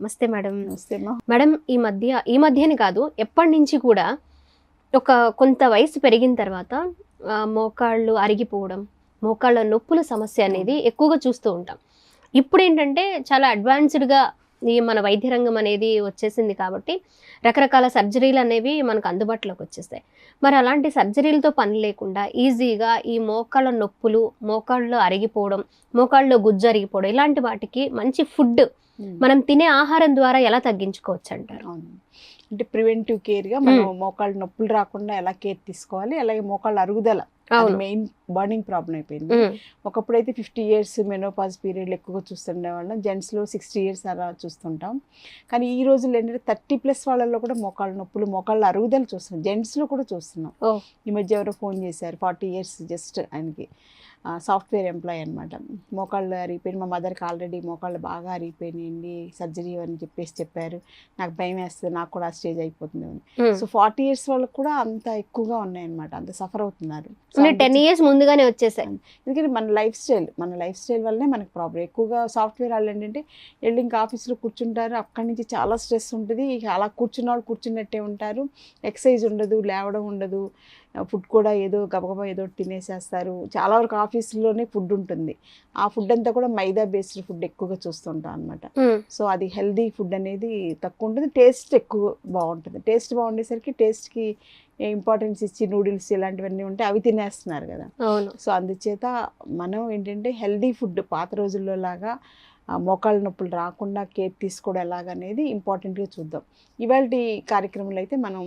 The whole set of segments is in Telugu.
నమస్తే మేడం. నమస్తే మేడం ఈ మధ్య ఈ మధ్యనే కాదు ఎప్పటి నుంచి కూడా ఒక కొంత వయసు పెరిగిన తర్వాత మోకాళ్ళు అరిగిపోవడం మోకాళ్ళ నొప్పుల సమస్య అనేది ఎక్కువగా చూస్తూ ఉంటాం. ఇప్పుడు ఏంటంటే చాలా అడ్వాన్స్డ్గా ఈ మన వైద్య రంగం అనేది వచ్చేసింది కాబట్టి రకరకాల సర్జరీలు అనేవి మనకు అందుబాటులోకి వచ్చేస్తాయి. మరి అలాంటి సర్జరీలతో పని లేకుండా ఈజీగా ఈ మోకాళ్ళ నొప్పులు మోకాళ్ళు అరిగిపోవడం మోకాళ్ళలో గుజ్జు అరిగిపోవడం ఇలాంటి వాటికి మంచి ఫుడ్ మనం తినే ఆహారం ద్వారా ఎలా తగ్గించుకోవచ్చు అంటారు అంటే ప్రివెంటివ్ కేర్గా మనం మోకాళ్ళ నొప్పులు రాకుండా ఎలా కేర్ తీసుకోవాలి అలాగే మోకాళ్ళ అరుగుదల మెయిన్ బర్నింగ్ ప్రాబ్లం అయిపోయింది. ఒకప్పుడు అయితే ఫిఫ్టీ ఇయర్స్ మెనోపాజ్ పీరియడ్ ఎక్కువగా చూస్తుండేవాళ్ళం జెంట్స్లో సిక్స్టీ ఇయర్స్ అలా చూస్తుంటాం. కానీ ఈ రోజుల్లో ఏంటంటే థర్టీ ప్లస్ వాళ్ళల్లో కూడా మోకాళ్ళ నొప్పులు మోకాళ్ళ అరుగుదల చూస్తున్నాం. జెంట్స్లో కూడా చూస్తున్నాం. ఈ మధ్య ఎవరో ఫోన్ చేశారు ఫార్టీ ఇయర్స్ జస్ట్ ఆయనకి. సాఫ్ట్వేర్ ఎంప్లాయ్ అనమాట మోకాళ్ళు అరిగిపోయి మా మదర్కి ఆల్రెడీ మోకాళ్ళు బాగా అరిగిపోయినాయండి సర్జరీ అని చెప్పేసి చెప్పారు. నాకు భయం వేస్తుంది నాకు కూడా ఆ స్టేజ్ అయిపోతుంది అని. సో ఫార్టీ ఇయర్స్ వాళ్ళకి కూడా అంత ఎక్కువగా ఉన్నాయన్నమాట అంత సఫర్ అవుతున్నారు. టెన్ ఇయర్స్ ముందుగానే వచ్చేసాయి. ఎందుకంటే మన లైఫ్ స్టైల్ మన లైఫ్ స్టైల్ వల్లనే మనకి ప్రాబ్లం ఎక్కువగా సాఫ్ట్వేర్ వాళ్ళు ఏంటంటే వెళ్ళి ఇంకా ఆఫీస్లో కూర్చుంటారు అక్కడి నుంచి చాలా స్ట్రెస్ ఉంటుంది. అలా కూర్చున్న వాళ్ళు కూర్చున్నట్టే ఉంటారు. ఎక్సర్సైజ్ ఉండదు లేవడం ఉండదు. ఫుడ్ కూడా ఏదో గబగబా ఏదో తినేసేస్తారు. చాలా వరకు ఆఫీసులోనే ఫుడ్ ఉంటుంది. ఆ ఫుడ్ అంతా కూడా మైదా బేస్డ్ ఫుడ్ ఎక్కువగా చూస్తుంటాం అనమాట సో అది హెల్దీ ఫుడ్ అనేది తక్కువ ఉంటుంది. టేస్ట్ ఎక్కువ బాగుంటుంది. టేస్ట్ బాగుండేసరికి టేస్ట్కి ఇంపార్టెన్స్ ఇచ్చి నూడిల్స్ ఇలాంటివన్నీ ఉంటే అవి తినేస్తున్నారు కదా. సో అందుచేత మనం ఏంటంటే హెల్దీ ఫుడ్ పాత రోజుల్లో లాగా మోకాళ్ళ నొప్పులు రాకుండా కేర్ తీసుకోవడం ఎలాగనేది ఇంపార్టెంట్గా చూద్దాం. ఇవాళ కార్యక్రమంలో అయితే మనం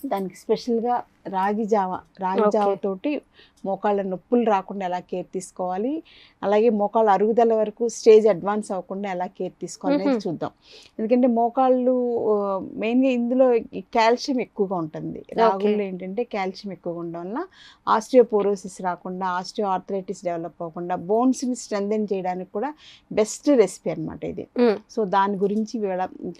దానికి స్పెషల్గా రాగి జావ రాగి Okay. జావతోటి మోకాళ్ళ నొప్పులు రాకుండా ఎలా కేర్ తీసుకోవాలి అలాగే మోకాళ్ళ అరుగుదల వరకు స్టేజ్ అడ్వాన్స్ అవ్వకుండా ఎలా కేర్ తీసుకోవాలి అనేది. చూద్దాం ఎందుకంటే మోకాళ్ళు మెయిన్గా ఇందులో కాల్షియం ఎక్కువగా ఉంటుంది రాగుల్లో ఏంటంటే కాల్షియం ఎక్కువగా ఉండడం వల్ల ఆస్టియోపోరోసిస్ రాకుండా ఆస్టియో ఆర్థరైటిస్ డెవలప్ అవ్వకుండా బోన్స్ని స్ట్రెంథెన్ చేయడానికి కూడా బెస్ట్ రెసిపీ అన్నమాట ఇది. సో దాని గురించి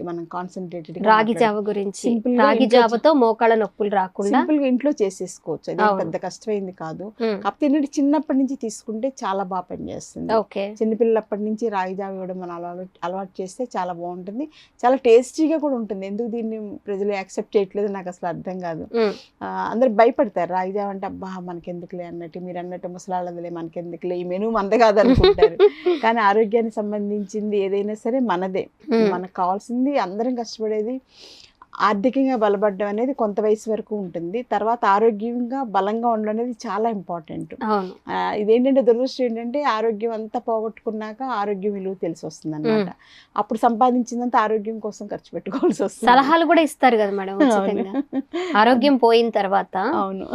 మనం కాన్సన్ట్రేటెడ్ రాగి జావ గురించి గా రాగి జావతో మోకాళ్ళ నొప్పులు రాకుండా సింపుల్గా ఇంట్లో చేసేసుకోవచ్చు. అది. పెద్ద కష్టమైంది కాదు. కాకపోతే ఏంటంటే చిన్నప్పటి నుంచి తీసుకుంటే చాలా బాగా పనిచేస్తుంది. ఓకే. చిన్నపిల్లప్పటి నుంచి రాగి జావ ఇవ్వడం మనం అలవాటు అలవాటు చేస్తే చాలా బాగుంటుంది. చాలా టేస్టీగా కూడా ఉంటుంది. ఎందుకు దీన్ని ప్రజలు యాక్సెప్ట్ చేయట్లేదు నాకు అసలు అర్థం కాదు. అందరు భయపడతారు. రాగి జావ అంటే అబ్బా మనకెందుకులే అన్నట్టు. మీరు అన్నట్టు ముసలాళ్ళదిలే మనకెందుకులే. ఈ మెనూ మంద కాదు అనుకుంటారు కానీ ఆరోగ్యానికి సంబంధించింది ఏదైనా సరే మనదే. మనకు కావాల్సింది అందరం కష్టపడేది ఆర్థికంగా బలపడడం అనేది కొంత వయసు వరకు ఉంటుంది. తర్వాత ఆరోగ్యంగా బలంగా ఉండడం అనేది చాలా ఇంపార్టెంట్. ఇదేంటంటే దురదృష్టం ఏంటంటే ఆరోగ్యం అంతా పోగొట్టుకున్నాక ఆరోగ్యం విలువ తెలిసి వస్తుంది అనమాట అప్పుడు సంపాదించిందంత ఆరోగ్యం కోసం ఖర్చు పెట్టుకోవాల్సి వస్తుంది. సలహాలు కూడా ఇస్తారు కదా మేడం. ఆరోగ్యం పోయిన తర్వాత అవును.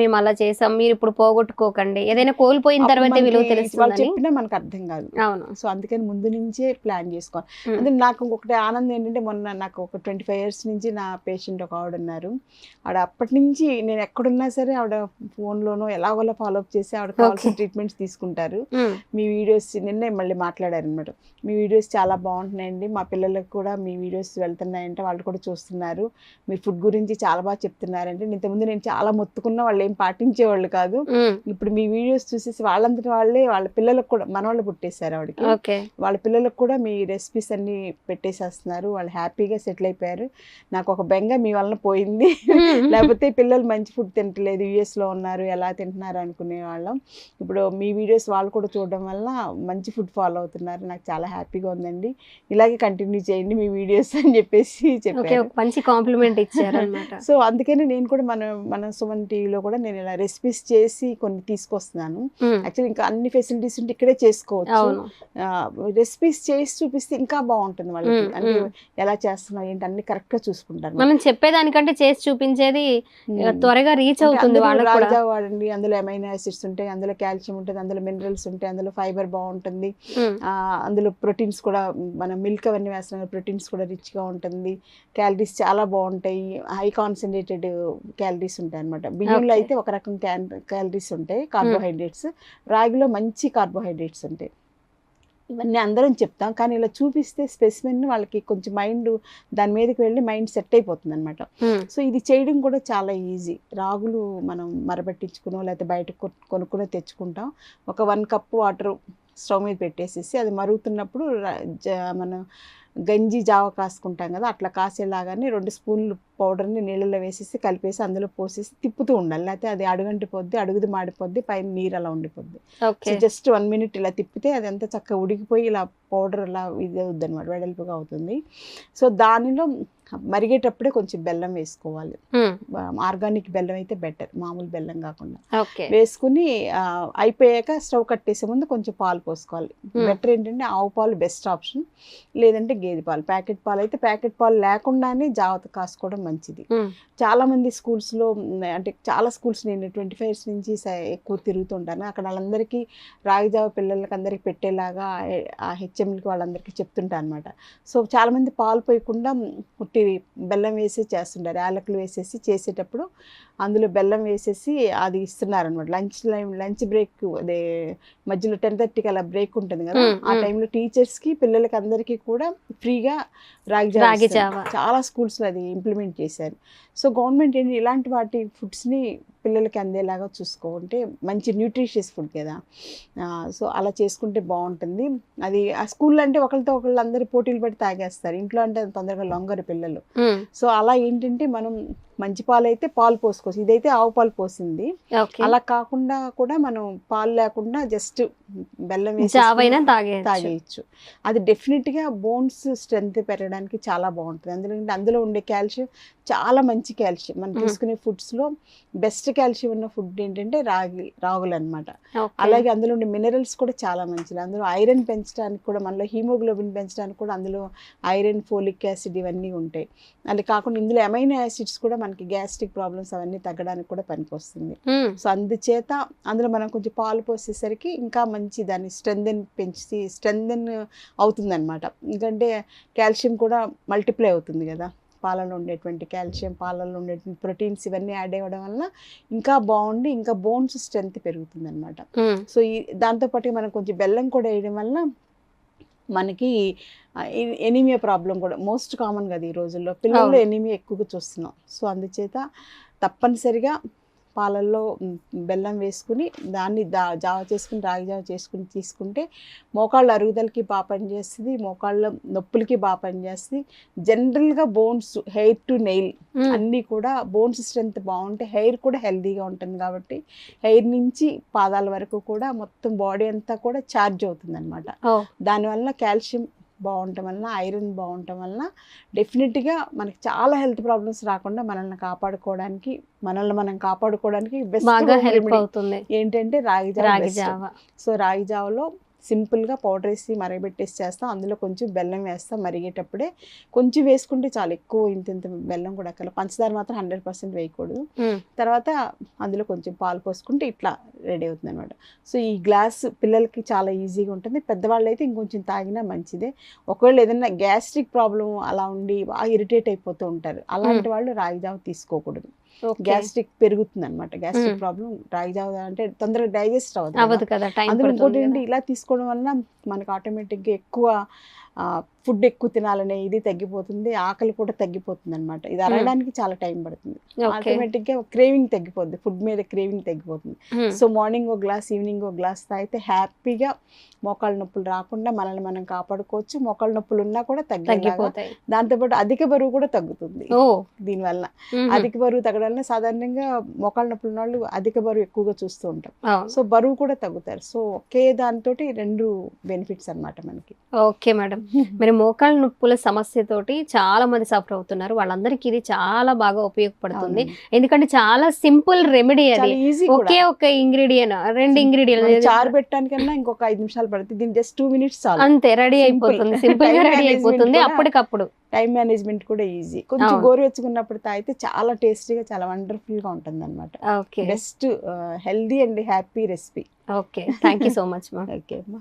మేము అలా చేసాం మీరు ఇప్పుడు పోగొట్టుకోకండి. ఏదైనా కోల్పోయిన తర్వాత విలువ తెలుస్తుందని. చెప్పినా మనకు అర్థం కాదు. అవును. సో అందుకని ముందు నుంచే ప్లాన్ చేసుకోవాలి. అంటే నాకు ఒకటి ఆనందం ఏంటంటే మొన్న నాకు ఒక ట్వంటీ ఫైవ్ ఇయర్స్ నుంచి నా పేషెంట్ ఒక ఆవిడ ఉన్నారు. ఆవిడ అప్పటి నుంచి నేను ఎక్కడున్నా సరే ఆవిడ ఫోన్లోనో ఎలాగోలా ఫాలోఅప్ చేసి ఆవిడ కావాల్సిన. ట్రీట్మెంట్స్ తీసుకుంటారు. మీ వీడియోస్ నిన్నే మళ్ళీ మాట్లాడారు అనమాట మీ వీడియోస్ చాలా బాగుంటున్నాయండి. మా పిల్లలకు కూడా మీ వీడియోస్ వెళ్తున్నాయంటే వాళ్ళు కూడా చూస్తున్నారు. మీ ఫుడ్ గురించి చాలా బాగా చెప్తున్నారంటే ఇంతకుముందు నేను చాలా మొత్తుకున్నా వాళ్ళు ఏం పాటించేవాళ్ళు కాదు. ఇప్పుడు మీ వీడియోస్ చూసేసి వాళ్ళంతటి వాళ్ళే వాళ్ళ పిల్లలకు కూడా మనవాళ్ళు పుట్టేశారు ఆవిడకి. వాళ్ళ పిల్లలకు కూడా మీ రెసిపీస్ అన్ని పెట్టేసేస్తున్నారు. వాళ్ళు హ్యాపీగా సెటిల్ అయిపోయారు. నాకు ఒక బెంగ మీ వలన పోయింది. లేకపోతే పిల్లలు మంచి ఫుడ్ తింటలేదు US లో ఉన్నారు ఎలా తింటున్నారు అనుకునే వాళ్ళం. ఇప్పుడు మీ వీడియోస్ వాళ్ళు కూడా చూడడం వల్ల మంచి ఫుడ్ ఫాలో అవుతున్నారు. నాకు చాలా హ్యాపీగా ఉందండి. ఇలాగే కంటిన్యూ చేయండి మీ వీడియోస్ అని చెప్పేసి చెప్పారు. మంచి కాంప్లిమెంట్ ఇచ్చారు సో అందుకని నేను కూడా మన మన సుమన్ టీవీలో కూడా నేను ఇలా రెసిపీస్ చేసి కొన్ని తీసుకొస్తున్నాను. యాక్చువల్లీ ఇంకా అన్ని ఫెసిలిటీస్ ఉంటే ఇక్కడే చేసుకోవచ్చు. రెసిపీస్ చేసి చూపిస్తే ఇంకా బాగుంటుంది వాళ్ళకి. అంటే. ఎలా చేస్తున్నావు ఏంటి అన్ని కరెక్ట్గా చూసుకుంటారు. మనం చెప్పేదానికంటే చేసి చూపించేది. త్వరగా రీచ్ అవుతుంది వాడండి అందులో అమైనో యాసిడ్స్ ఉంటాయి అందులో కాల్షియం ఉంటుంది అందులో మినరల్స్ ఉంటాయి అందులో ఫైబర్ బాగుంటుంది. అందులో ప్రోటీన్స్ కూడా మనం మిల్క్ అవన్నీ వేస్తున్నాం ప్రోటీన్స్ కూడా రిచ్గా ఉంటుంది. క్యాలరీస్ చాలా బాగుంటాయి. హై కాన్సన్ట్రేటెడ్ క్యాలరీస్ ఉంటాయి అనమాట బియ్యంలో. అయితే ఒక రకం క్యాలరీస్ ఉంటాయి కార్బోహైడ్రేట్స్ రాగిలో మంచి కార్బోహైడ్రేట్స్ ఉంటాయి. ఇవన్నీ అందరం చెప్తాం. కానీ ఇలా చూపిస్తే స్పెసిమెన్ వాళ్ళకి కొంచెం మైండ్ దాని మీదకి వెళ్ళి మైండ్ సెట్ అయిపోతుంది అనమాట సో ఇది చేయడం కూడా చాలా ఈజీ. రాగులు మనం మరబట్టించుకునో లేకపోతే బయట కొనుక్కునో తెచ్చుకుంటాం. ఒక వన్ కప్ వాటర్ స్టవ్ మీద పెట్టేసేసి అది మరుగుతున్నప్పుడు మనం గంజి జావ కాసుకుంటాం కదా అట్లా కాసేలాగానే రెండు స్పూన్లు పౌడర్ని నీళ్ళలో వేసేసి కలిపేసి అందులో పోసేసి తిప్పుతూ ఉండాలి. లేకపోతే అది అడుగంటిపోద్ది అడుగుది మాడిపోద్ది పైన నీరు అలా ఉండిపోద్ది. సో జస్ట్ వన్ మినిట్ ఇలా తిప్పితే అది అంతా చక్కగా ఉడికిపోయి ఇలా పౌడర్ ఇలా ఇది అవుద్ది అనమాట వెడల్పుగా అవుతుంది. సో దానిలో మరిగేటప్పుడే కొంచెం బెల్లం వేసుకోవాలి. ఆర్గానిక్ బెల్లం అయితే బెటర్ మామూలు బెల్లం కాకుండా. వేసుకుని అయిపోయాక స్టవ్ కట్టేసే ముందు కొంచెం పాలు పోసుకోవాలి. బెటర్ ఏంటంటే ఆవు పాలు బెస్ట్ ఆప్షన్ లేదంటే గేదె పాలు. ప్యాకెట్ పాలు అయితే ప్యాకెట్ పాలు లేకుండానే జాగ్రత్త కాసుకోవడం మంచిది. చాలా మంది స్కూల్స్లో అంటే చాలా స్కూల్స్ నేను ట్వంటీ ఫైవ్ ఇయర్స్ నుంచి ఎక్కువ తిరుగుతుంటాను. అక్కడ వాళ్ళందరికీ రాగి జావ పిల్లలకి అందరికీ పెట్టేలాగా ఆ హెచ్ఎంలకి వాళ్ళందరికీ చెప్తుంటాను అనమాట సో చాలామంది పాలు పోయకుండా ఉట్టి బెల్లం వేసి చేస్తుంటారు యాలకులు వేసేసి చేసేటప్పుడు అందులో బెల్లం వేసేసి అది ఇస్తున్నారు అనమాట లంచ్ టైం లంచ్ బ్రేక్ అదే మధ్యలో టెన్ థర్టీకి అలా బ్రేక్ ఉంటుంది కదా ఆ. టైంలో టీచర్స్కి పిల్లలకి అందరికీ కూడా ఫ్రీగా రాగి. చాలా స్కూల్స్లో అది ఇంప్లిమెంట్ చేశారు సో గవర్నమెంట్ ఏంటి ఇలాంటి వాటి ఫుడ్స్ని పిల్లలకి అందేలాగా చూసుకోకుంటే మంచి న్యూట్రిషియస్ ఫుడ్ కదా. సో అలా చేసుకుంటే బాగుంటుంది. అది ఆ స్కూల్లో అంటే ఒకరితో ఒకళ్ళు అందరు పోటీలు పడి తాగేస్తారు. ఇంట్లో అంటే తొందరగా లొంగరు పిల్లలు. సో అలా ఏంటంటే మనం మంచి పాలు అయితే పాలు పోసుకోవచ్చు ఇదైతే ఆవు పాలు పోసింది. అలా కాకుండా కూడా మనం పాలు లేకుండా జస్ట్ బెల్లం వేసి తాగేయచ్చు. అది డెఫినెట్గా బోన్స్ స్ట్రెంగ్త్ పెరగడానికి చాలా బాగుంటుంది. అందులో అందులో ఉండే కాల్షియం చాలా మంచి కాల్షియం. మనం. తీసుకునే ఫుడ్స్లో బెస్ట్ కాల్షియం ఉన్న ఫుడ్ ఏంటంటే రాగి రాగులు అనమాట. అలాగే అందులో ఉండే మినరల్స్ కూడా చాలా మంచిది. అందులో ఐరన్ పెంచడానికి కూడా మనలో హీమోగ్లోబిన్ పెంచడానికి కూడా అందులో ఐరన్ ఫోలిక్ యాసిడ్ ఇవన్నీ ఉంటాయి. అది కాకుండా ఇందులో అమైనో యాసిడ్స్ కూడా మనకి గ్యాస్ట్రిక్ ప్రాబ్లమ్స్ అవన్నీ తగ్గడానికి కూడా పనికొస్తుంది. సో అందుచేత అందులో మనం కొంచెం పాలు పోసేసరికి ఇంకా మంచి దాన్ని స్ట్రెంథెన్ పెంచి స్ట్రెంథెన్ అవుతుంది అనమాట ఎందుకంటే కాల్షియం కూడా మల్టిప్లై అవుతుంది కదా పాలలో ఉండేటువంటి కాల్షియం పాలలో ఉండేటువంటి ప్రోటీన్స్ ఇవన్నీ యాడ్ అవ్వడం వల్ల ఇంకా బాగుండి ఇంకా బోన్స్ స్ట్రెంత్ పెరుగుతుంది అనమాట. సో ఈ దాంతోపాటు మనం కొంచెం బెల్లం కూడా వేయడం వల్ల మనకి ఎనీమియా ప్రాబ్లం కూడా మోస్ట్ కామన్ కదా ఈ రోజుల్లో పిల్లల్లో. ఎనీమియా ఎక్కువగా చూస్తున్నాం సో అందుచేత తప్పనిసరిగా పాలల్లో బెల్లం వేసుకుని దాన్ని దా జావ చేసుకుని రాగి జావ చేసుకుని తీసుకుంటే మోకాళ్ళ అరుగుదలకి బాగా పనిచేస్తుంది మోకాళ్ళ నొప్పులకి బాగా పనిచేస్తుంది. జనరల్గా బోన్స్ హెయిర్ టు నెయిల్. అన్నీ కూడా బోన్స్ స్ట్రెంత్ బాగుంటే హెయిర్ కూడా హెల్తీగా ఉంటుంది కాబట్టి హెయిర్ నుంచి పాదాల వరకు కూడా మొత్తం బాడీ అంతా కూడా ఛార్జ్ అవుతుంది అనమాట దానివల్ల కాల్షియం బాగుండటం వలన ఐరన్ బాగుండటం వలన డెఫినెట్గా మనకి చాలా హెల్త్ ప్రాబ్లమ్స్ రాకుండా మనల్ని కాపాడుకోవడానికి మనల్ని మనం కాపాడుకోవడానికి బెస్ట్ ఏంటంటే రాగి జావ సో రాగి జావలో సింపుల్గా పౌడర్ వేసి మరగబెట్టేసి చేస్తాం. అందులో కొంచెం బెల్లం వేస్తాం మరిగేటప్పుడే. కొంచెం వేసుకుంటే చాలా ఎక్కువ ఇంత ఇంత బెల్లం కూడా అక్కడ పంచదార మాత్రం హండ్రెడ్ పర్సెంట్ వేయకూడదు. తర్వాత అందులో కొంచెం పాలు పోసుకుంటే ఇట్లా రెడీ అవుతుంది అనమాట సో ఈ గ్లాస్ పిల్లలకి చాలా ఈజీగా ఉంటుంది. పెద్దవాళ్ళు అయితే ఇంకొంచెం తాగినా మంచిదే. ఒకవేళ ఏదైనా గ్యాస్ట్రిక్ ప్రాబ్లం అలా ఉండి బాగా ఇరిటేట్ అయిపోతూ ఉంటారు. అలాంటి వాళ్ళు రాగి జావ తీసుకోకూడదు. గ్యాస్ట్రిక్ పెరుగుతుంది అనమాట గ్యాస్ట్రిక్. ప్రాబ్లం జావ అంటే తొందరగా డైజెస్ట్ అవ్వదు కదా. అందులో ఇంకోటి ఏంటి. ఇలా తీసుకోవడం వల్ల మనకు ఆటోమేటిక్గా ఎక్కువ ఫుడ్ ఎక్కువ తినాలనే ఇది తగ్గిపోతుంది ఆకలి కూడా తగ్గిపోతుంది అనమాట ఇది అరగడానికి చాలా టైం పడుతుంది. ఓకే. ఆటోమేటిక్గా క్రేవింగ్ తగ్గిపోద్ది ఫుడ్ మీద క్రేవింగ్ తగ్గిపోతుంది. సో మార్నింగ్ ఒక గ్లాస్ ఈవినింగ్ ఒక గ్లాస్ తాగితే హ్యాపీగా మోకాళ్ళ నొప్పులు రాకుండా మనల్ని మనం కాపాడుకోవచ్చు. మోకాళ్ళ నొప్పులు ఉన్నా కూడా తగ్గిపోతాయి. దాంతోపాటు అధిక బరువు కూడా తగ్గుతుంది దీనివల్ల. అధిక బరువు తగ్గడం వల్ల సాధారణంగా మోకాళ్ళ నొప్పులు వాళ్ళు అధిక బరువు ఎక్కువగా చూస్తూ ఉంటాం. సో బరువు కూడా తగ్గుతారు. సో ఒకే దాంతో రెండు బెనిఫిట్స్ అన్నమాట మనకి. Okay madam. మరి మోకాళ్ళ నొప్పుల సమస్యతోటి చాలా మంది సఫర్ అవుతున్నారు. వాళ్ళందరికీ ఇది చాలా బాగా ఉపయోగపడుతుంది. ఎందుకంటే చాలా సింపుల్ రెమెడీ అది. ఒకే ఒక ఇంగ్రీడియంట్ రెండు ఇంగ్రీడియంట్ చారు పెట్టడానికన్నా ఇంకొక ఐదు నిమిషాలు పడుతుంది. దీని జస్ట్ టూ మినిట్స్ అంతే రెడీ. అయిపోతుంది. సింపుల్గా రెడీ అయిపోతుంది అప్పటికప్పుడు. టైం మేనేజ్మెంట్ కూడా ఈజీ. కొంచెం. గోరువెచ్చుకున్నప్పుడు తాగితే చాలా టేస్టీగా చాలా వండర్ఫుల్గా ఉంటుంది అనమాట best healthy and happy recipe. Okay. Thank you so much okay అమ్మా.